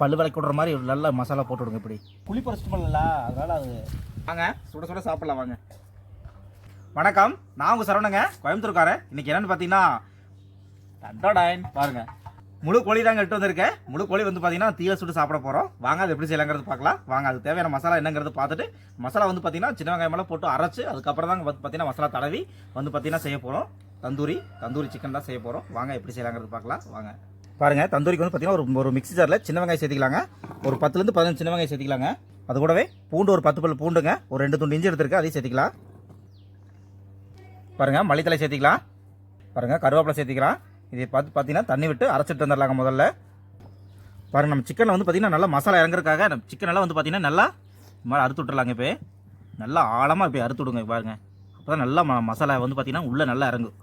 பல்லு விளக்கி விடுற மாதிரி ஒரு நல்லா மசாலா போட்டு விடுங்க இப்படி. புளி பறிச்சிட்டு பண்ணல? அதனால அது வாங்க சுட சுட சாப்பிடலாம் வாங்க. வணக்கம் நான் உங்கள் சரவணங்க கோயம்புத்தூர்காரன். இன்றைக்கி என்னென்னு பார்த்தீங்கன்னா டண்டோடாயின் பாருங்கள் முழு கோழி தாங்க எட்டு வந்திருக்கேன் முழு கோழி வந்து பார்த்தீங்கன்னா தீல சுட்டு சாப்பிட போகிறோம் வாங்க அது எப்படி செய்யலாங்கிறது பார்க்கலாம். வாங்க அது தேவையான மசாலா என்னங்கிறது பார்த்துட்டு மசாலா வந்து பார்த்தீங்கன்னா சின்ன வெங்காயமெல்லாம் போட்டு அரைச்சு அதுக்கப்புறம் தான் வந்து பார்த்தீங்கன்னா மசாலா தடவி வந்து பார்த்தீங்கன்னா செய்ய போகிறோம் தந்தூரி தந்தூரி சிக்கன் தான் செய்ய போகிறோம் வாங்க எப்படி செய்யலாங்கிறது பார்க்கலாம். வாங்க. பாருங்க தந்தூரிக்கு வந்து பார்த்தீங்கன்னா ஒரு ஒரு மிக்சி ஜாரில் சின்ன வெங்காயம் சேர்த்துக்கலாங்க. ஒரு பத்துலேருந்து பதினஞ்சு சின்ன வெங்காயம் சேர்த்திக்கலாங்க. அது கூடவே பூண்டு ஒரு பத்து பல் பூண்டுங்க. ஒரு ரெண்டு துண்டு இஞ்சி எடுத்துருக்கு அதையும் சேர்த்திக்கலாம். பாருங்கள் மல்லித்தலை சேர்த்திக்கலாம். பாருங்க கருவேப்பிலை சேர்த்திக்கலாம். இதை பார்த்து பார்த்தீங்கன்னா தண்ணி விட்டு அரைச்சிட்டு வந்துடலாங்க முதல்ல. பாருங்கள் நம்ம சிக்கனில் வந்து பார்த்திங்கன்னா நல்லா மசாலா இறங்குறதுக்காக நம்ம சிக்கன் எல்லாம் வந்து பார்த்தீங்கன்னா நல்லா மாதிரி அறுத்து விட்டுறலாங்க இப்போ நல்லா ஆழமாக இப்போ அறுத்து விடுங்க பாருங்கள் அப்போ தான் நல்லா ம- மசாலா வந்து பார்த்தீங்கன்னா உள்ளே நல்லா இறங்கும்.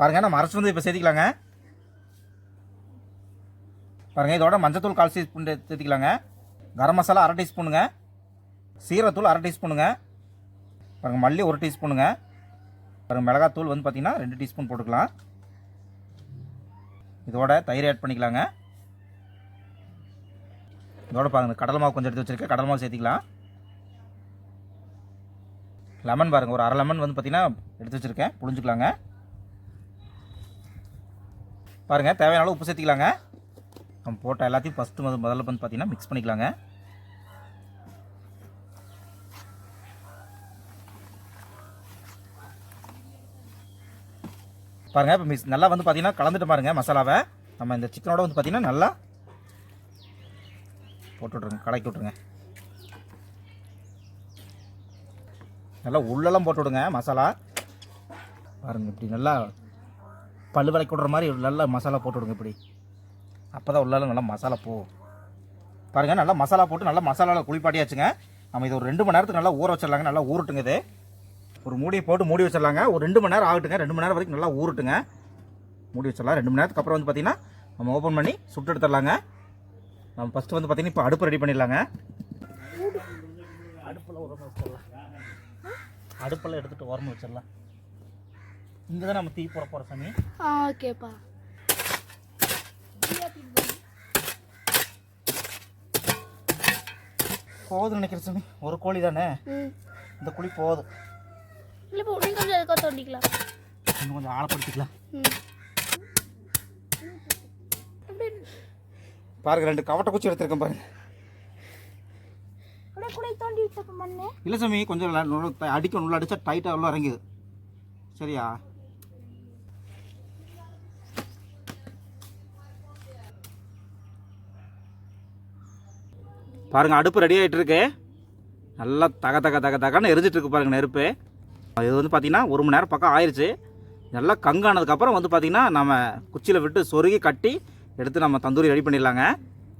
பாருங்க நம்ம அரைச்சி வந்து இப்போ சேர்த்திக்கலாங்க பாருங்க இதோட மஞ்சத்தூள் கால் டீஸ்பூன் சேர்த்திக்கலாங்க கரம் மசாலா அரை டீஸ்பூனுங்க. சீரத்தூள் அரை டீஸ்பூனுங்க. பாருங்க மல்லி ஒரு டீஸ்பூனுங்க. பாருங்க மிளகாத்தூள் வந்து பார்த்தீங்கன்னா ரெண்டு டீஸ்பூன் போட்டுக்கலாம். இதோட தயிர் ஆட் பண்ணிக்கலாங்க. இதோட பாருங்க கடலை மாவு கொஞ்சம் எடுத்து வச்சுருக்கேன். கடலை மாவு சேர்த்திக்கலாம் லெமன் பாருங்கள் ஒரு அரை லெமன் வந்து பார்த்தீங்கன்னா எடுத்து வச்சிருக்கேன். புழிஞ்சுக்கலாங்க. பாருங்கள் தேவையான அளவு உப்பு சேர்த்திக்கலாங்க. நம்ம போட்ட எல்லாத்தையும் ஃபஸ்ட்டு முதல் முதல்ல வந்து பார்த்தீங்கன்னா மிக்ஸ் பண்ணிக்கலாங்க. பாருங்கள் இப்போ மிக்ஸ் நல்லா வந்து பார்த்தீங்கன்னா கலந்துட்டு பாருங்க மசாலாவை. நம்ம இந்த சிக்கனோட வந்து பார்த்தீங்கன்னா நல்லா போட்டு விட்ருங்க கலக்கி விட்ருங்க நல்லா உள்ளெல்லாம் போட்டு விடுங்க மசாலா. பாருங்கள் இப்படி நல்லா பல்லு விளக்கி விடுற மாதிரி நல்லா மசாலா போட்டு விடுங்க இப்படி. அப்போ தான் உள்ளால நல்லா மசாலா போ பாருங்க நல்லா மசாலா போட்டு நல்லா மசாலாவில் குளிப்பாட்டியாச்சுங்க. நம்ம இது ஒரு ரெண்டு மணி நேரத்துக்கு நல்லா ஊற வச்சிடலாங்க நல்லா ஊறட்டுங்க இது. ஒரு மூடியை போட்டு மூடி வச்சிடலாங்க. ஒரு ரெண்டு மணி நேரம் ஆகட்டுங்க ரெண்டு மணி நேரம் வரைக்கும் நல்லா ஊறட்டுங்க. மூடி வச்சிடலாம் ரெண்டு மணி நேரத்துக்கு அப்புறம் வந்து பார்த்தீங்கன்னா நம்ம ஓப்பன் பண்ணி சுட்டு எடுத்துடலாங்க. நம்ம ஃபஸ்ட்டு வந்து பார்த்தீங்கன்னா இப்போ அடுப்பு ரெடி பண்ணிடலாங்க. அடுப்பில் உரமா வச்சிடலாம். அடுப்பில் எடுத்துகிட்டு உரமா வச்சிடலாம். இங்கே தான் நம்ம தீ போட போகிற சாமி. ஆ ஓகேப்பா. போதும் நினைக்கிற சாமி. ஒரு கோழி தானே? இந்த குழி போதும் இல்லை இப்போ நீங்கள் கொஞ்சம் எதுக்காக தோண்டிக்கலாம். இன்னும் கொஞ்சம் ஆழப்படுத்திக்கலாம். பாருங்க ரெண்டு கவட்டை குச்சி எடுத்திருக்கேன் பாருங்க. இல்லை சாமி கொஞ்சம் ந- நுழு- த- அடிக்க உள்ள அடிச்சா டைட்டாக உள்ள இறங்குது. சரியா? பாருங்கள் அடுப்பு ரெடி ஆகிட்டு இருக்கு நல்லா தக தக தக தகன்னு எரிஞ்சிட்ருக்கு பாருங்கள் நெருப்பு. இது வந்து பார்த்திங்கன்னா ஒரு மணி நேரம் பக்கம் ஆயிடுச்சு நல்லா கங்கானதுக்கப்புறம் வந்து பார்த்தீங்கன்னா நம்ம குச்சியில் விட்டு சொருகி கட்டி எடுத்து நம்ம தந்தூரி ரெடி பண்ணிடலாங்க.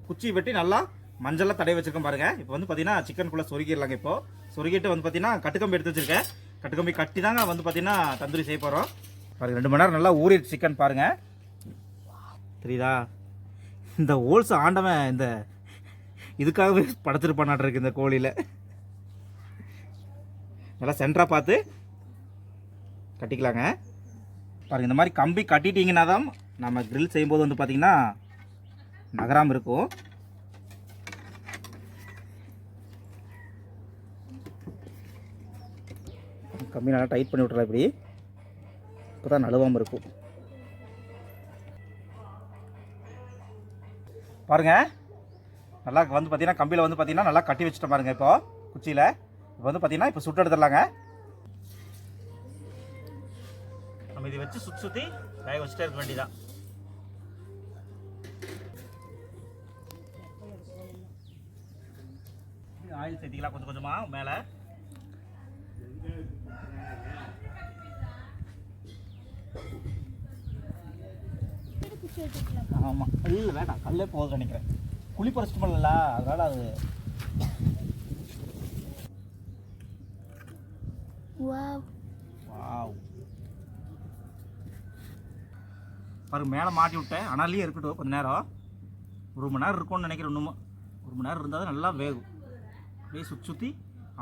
குச்சி வெட்டி நல்லா மஞ்சளாக தடவி வச்சுருக்கோம் பாருங்கள் இப்போ வந்து பார்த்திங்கன்னா சிக்கனுக்குள்ளே சொருகிடலாங்க இப்போ. சொருகிட்டு வந்து பார்த்தீங்கன்னா கட்டுக்கம்பி எடுத்து வச்சிருக்கேன். கட்டுக்கம்பி கட்டி தாங்க வந்து பார்த்தீங்கன்னா தந்தூரி செய்ய போகிறோம் பாருங்கள் ரெண்டு மணி நேரம் நல்லா ஊறிடுச்சு சிக்கன் பாருங்கள் தெரியுதா? இந்த ஹோல்ஸ் ஆண்டவன் இந்த இதுக்காகவே படைச்சிருப்பானாட்டு இருக்கு இந்த கோழியில். நல்லா சென்டராக பார்த்து கட்டிக்கலாங்க. பாருங்க இந்த மாதிரி கம்பி கட்டிட்டீங்கன்னா தான் நம்ம க்ரில் செய்யும்போது வந்து பார்த்திங்கன்னா நகராமல் இருக்கும். கம்பி நல்லா டைட் பண்ணி விட்றா இப்படி. இப்போ தான் நழுவாமல் இருக்கும். பாருங்கள் நல்லா வந்து பார்த்தீங்கன்னா கம்பியில் வந்து பார்த்தீங்கன்னா நல்லா கட்டி வச்சுட்டோம் பாருங்க இப்போ குச்சியில். இப்போ வந்து பார்த்தீங்கன்னா இப்போ சுட்டு எடுத்துடலாங்க. நம்ம இதை வச்சு சுற்றி சுற்றி காய வச்சுட்டே இருக்க வேண்டியதான் ஆயில் சேர்த்திக்கலாம் கொஞ்சம் கொஞ்சமாக மேலே. ஆமாம் இல்லை வேண்டாம். கல்லே போதும் நினைக்கிறேன். குழி பறிச்சிட்டு பண்ணல அதனால் அது பாருங்க மேலே மாட்டி விட்டேன். அனலே இருக்கட்டும் கொஞ்ச நேரம். ஒரு மணி நேரம் இருக்கும்னு நினைக்கிறேன் இன்னும். ஒரு மணி நேரம் இருந்தால் தான் நல்லா வேகும். அப்படியே சுற்றி சுற்றி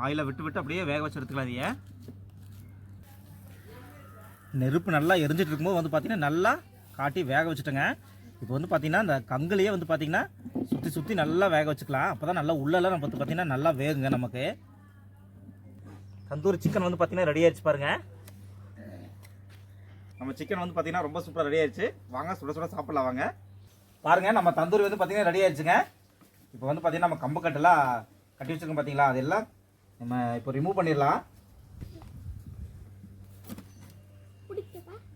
ஆயிலை விட்டு விட்டு அப்படியே வேக வச்சு எடுத்துக்கலாம் அதையே நெருப்பு நல்லா எரிஞ்சிட்டு இருக்கும்போது வந்து பார்த்தீங்கன்னா நல்லா காட்டி வேக வச்சுட்டேங்க. இப்போ வந்து பார்த்தீங்கன்னா இந்த கங்குலையே வந்து பார்த்தீங்கன்னா சுற்றி சுற்றி நல்லா வேக வச்சுக்கலாம். அப்போ தான் நல்லா உள்ளெல்லாம் நம்ம வந்து பார்த்தீங்கன்னா நல்லா வேகுங்க நமக்கு. தந்தூரி சிக்கன் வந்து பார்த்தீங்கன்னா ரெடி ஆயிடுச்சு பாருங்க. நம்ம சிக்கன் வந்து பார்த்தீங்கன்னா ரொம்ப சூப்பராக ரெடி ஆயிடுச்சு. வாங்க சுட சுட சாப்பிடலாம் வாங்க. பாருங்க நம்ம தந்தூரி வந்து பார்த்தீங்கன்னா ரெடி ஆயிடுச்சுங்க. இப்போ வந்து பார்த்தீங்கன்னா நம்ம கம்பு கட்டெல்லாம் கட்டி வச்சிருக்கோம் பார்த்தீங்களா அதெல்லாம் நம்ம இப்போ ரிமூவ் பண்ணிடலாம்.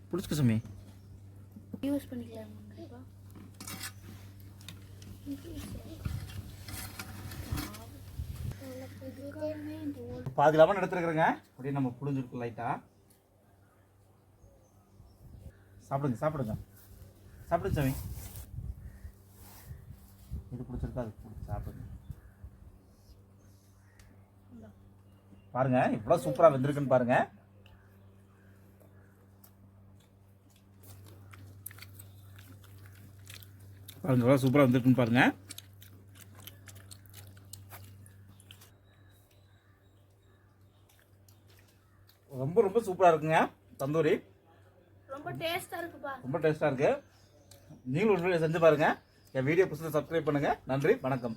பிடிச்சிக்க சுமி. யூஸ் பண்ணிக்கலாம்? பாதி லெமன் எடுத்துருக்குறேங்க அப்படியே நம்ம புளிஞ்சிருக்கு லைட்டாக சாப்பிடுங்க சாப்பிடுங்க. சாப்பிடுங்க சாமி. இது பிடிச்சிருக்கா அது பிடிச்சி சாப்பிடுங்க. பாருங்கள் இவ்வளோ சூப்பராக வெந்திருக்குன்னு பாருங்கள் பாருங்க எவ்வளோ சூப்பராக வந்திருக்குன்னு பாருங்க. ரொம்ப ரொம்ப சூப்பராக இருக்குங்க தந்தூரி. ரொம்ப டேஸ்டா இருக்குப்பா. ரொம்ப டேஸ்ட்டாக இருக்குது நீங்களும் வீடியோ செஞ்சு பாருங்கள் என் வீடியோ புதுசாக சப்ஸ்கிரைப் பண்ணுங்கள் நன்றி வணக்கம்.